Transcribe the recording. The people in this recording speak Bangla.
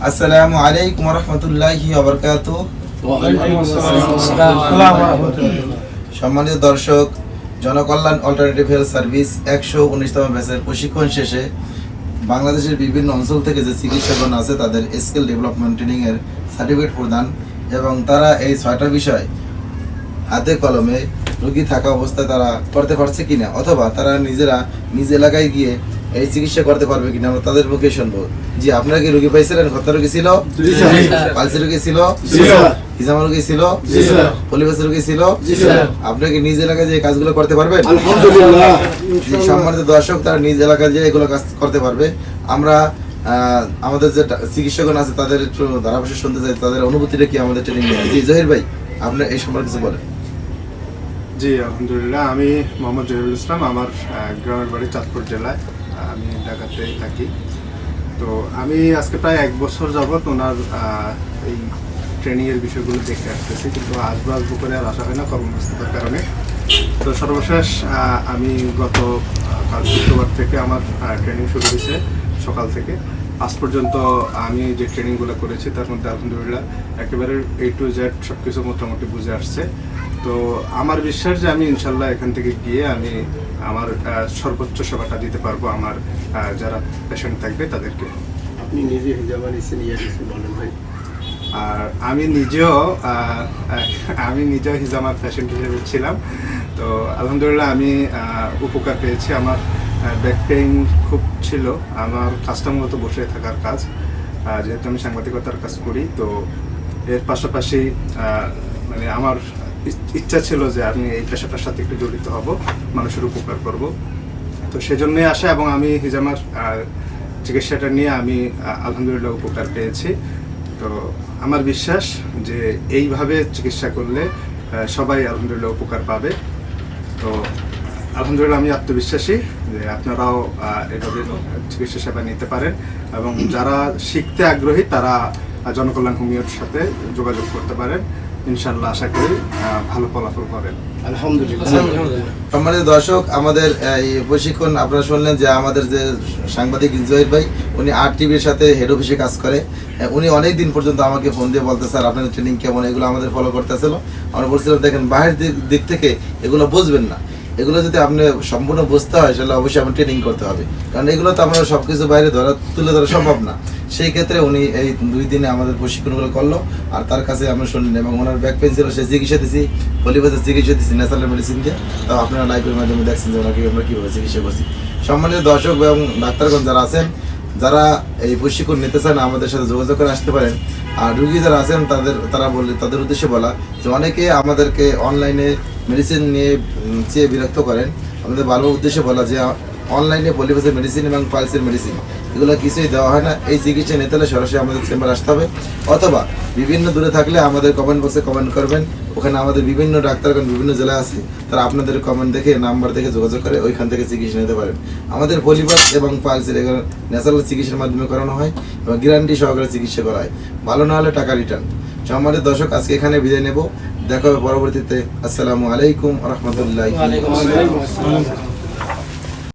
আসসালামু আলাইকুম রহমতুল্লাহি ওবরকাতু সম্মানিত দর্শক জনকল্যাণ অল্টারনেটিভ হেলথ সার্ভিস একশো উনিশতম ব্যাচের প্রশিক্ষণ শেষে বাংলাদেশের বিভিন্ন অঞ্চল থেকে যে চিকিৎসকগণ আছে তাদের স্কিল ডেভেলপমেন্ট ট্রেনিং এর সার্টিফিকেট প্রদান এবং তারা এই ছয়টা বিষয় হাতে কলমে রোগী থাকা অবস্থায় তারা করতে পারছে কিনা অথবা তারা নিজেরা নিজ এলাকায় গিয়ে এই চিকিৎসা করতে পারবে কিনা আমরা তাদের মুখে শুনব। জি আপনারা কি রোগী পাইছিলেন? কত রোগী ছিল? পালসি রোগী ছিল? হিজামা রোগী ছিল? রোগী ছিল? আপনারা কি নিজ এলাকায় যে কাজগুলো করতে পারবেন? সম্মানিত দর্শক তারা নিজ এলাকায় যে এগুলো কাজ করতে পারবে। আমরা আহ, আমাদের যে চিকিৎসকগণ আছে তাদের একটু ধারাভাষ্য শুনতে চাই তাদের অনুভূতিটা কি আমাদের ট্রেনিং নিয়ে? জি জহির ভাই আপনি এই সম্পর্কে কিছু বলেন। জি, আলহামদুলিল্লাহ। আমি মোহাম্মদ জহিরুল ইসলাম, আমার গ্রামের বাড়ি চাঁদপুর জেলায়। আমি ঢাকাতে থাকি। তো আমি আজকে প্রায় এক বছর যাবত ওনার এই ট্রেনিংয়ের বিষয়গুলো দেখে আসতেছি। কিন্তু আসব আসব করে আর আসা হয় না কর্মব্যস্ততার কারণে। তো সর্বশেষ আমি গত কাল শুক্রবার থেকে আমার ট্রেনিং শুরু হয়েছে সকাল থেকে। আজ পর্যন্ত আমি যে ট্রেনিংগুলো করেছি, তার মধ্যে আলহামদুলিল্লাহ একেবারে এ টু জেড সব কিছু মোটামুটি বুঝে আসছে। তো আমার বিশ্বাস যে আমি ইনশাল্লাহ এখান থেকে গিয়ে আমি আমার সর্বোচ্চ সেবাটা দিতে পারব আমার যারা পেশেন্ট থাকবে তাদেরকে। আপনি নিজে হিজামা নিছেন ইয়ে বলেন ভাই। আর আমি নিজেও আমি নিজেও হিজামার পেশেন্ট হিসেবে ছিলাম। তো আলহামদুলিল্লাহ আমি উপকার পেয়েছি। আমার ব্যাক পেইন খুব ছিল। আমার কাজটা মূলত বসে থাকার কাজ। যেহেতু আমি সাংবাদিকতার কাজ করি তো এর পাশাপাশি মানে আমার ইচ্ছা ছিল যে আমি এই পেশাটার সাথে একটু জড়িত হব, মানুষের উপকার করব। তো সেজন্যই আসা এবং আমি হিজামার চিকিৎসাটা নিয়ে আমি আলহামদুলিল্লাহ উপকার পেয়েছি। তো আমার বিশ্বাস যে এইভাবে চিকিৎসা করলে সবাই আলহামদুলিল্লাহ উপকার পাবে। তো আলহামদুলিল্লাহ আমি আত্মবিশ্বাসী যে আপনারাও এভাবে চিকিৎসা সেবা নিতে পারেন এবং যারা শিখতে আগ্রহী তারা জনকল্যাণ হোমিওর সাথে যোগাযোগ করতে পারেন। ইনশাল্লাহ আশা করি ভালো ফলাফল পাবেন। আলহামদুলিল্লাহ। সম্মানিত দর্শক আমাদের এই প্রশিক্ষণ আপনারা শুনলেন যে আমাদের যে সাংবাদিক জহির ভাই উনি আর টিভির সাথে হেড অফিসে কাজ করে। উনি অনেক দিন পর্যন্ত আমাকে ফোন দিয়ে বলতে স্যার আপনাদের ট্রেনিং কেমন? এগুলো আমাদের ফলো করতেছিল। আমরা বলছিলাম দেখেন বাহির দিক- দিক থেকে এগুলো বুঝবেন না। এগুলো যদি আপনি সম্পূর্ণ বুঝতে হয়, তাহলে অবশ্যই আপনার ট্রেনিং করতে হবে। কারণ এগুলো তো আমরা সব কিছু বাইরে ধরা, তুলে ধরা সম্ভব না। সেই ক্ষেত্রে উনি এই দুই দিনে আমাদের প্রশিক্ষণগুলো করল, আর তার কাছে আমরা শুনলেন এবং ওনার ব্যাক পেন ছিল, সে চিকিৎসা দিছি পলিবাসের চিকিৎসা দিছি ন্যাচারাল মেডিসিন দিয়ে। তো আপনারা লাইভের মাধ্যমে দেখছেন যে ওনাকে আমরা কীভাবে চিকিৎসা করছি। সম্মানিত দর্শক এবং ডাক্তারগণ যারা আছেন, যারা এই প্রশিক্ষণ নিতে চান, আমাদের সাথে যোগাযোগ করে আসতে পারেন। আর রুগী যারা আছেন, তাদের, তারা বলে, তাদের উদ্দেশ্যে বলা যে অনেকে আমাদেরকে অনলাইনে মেডিসিন নিয়ে চেয়ে বিরক্ত করেন। আমাদের ভালো উদ্দেশ্যে বলা যে অনলাইনে পলিফেসের মেডিসিন এবং পালসের মেডিসিন এগুলো কিছুই দেওয়া হয় না। এই চিকিৎসা নিতে হলে সরাসরি আমাদের চেম্বার আসতে হবে। অথবা, বিভিন্ন দূরে থাকলে আমাদের কমেন্ট বক্সে কমেন্ট করবেন। ওখানে আমাদের বিভিন্ন ডাক্তারগণ, বিভিন্ন জেলায় আছে, তারা আপনাদের কমেন্ট দেখে নাম্বার দেখে যোগাযোগ করে ওইখান থেকে চিকিৎসা নিতে পারেন। আমাদের পলিবাস এবং পালসের এগুলো ন্যাচারাল চিকিৎসার মাধ্যমে করানো হয় এবং গ্যারান্টি সহকারে চিকিৎসা করা হয়। ভালো না হলে টাকা রিটার্ন সম্মানিত দর্শক আজকে এখানে বিদায় নেব। দেখা হবে পরবর্তীতে। আসসালামু আলাইকুম রহমতুল্লাহ।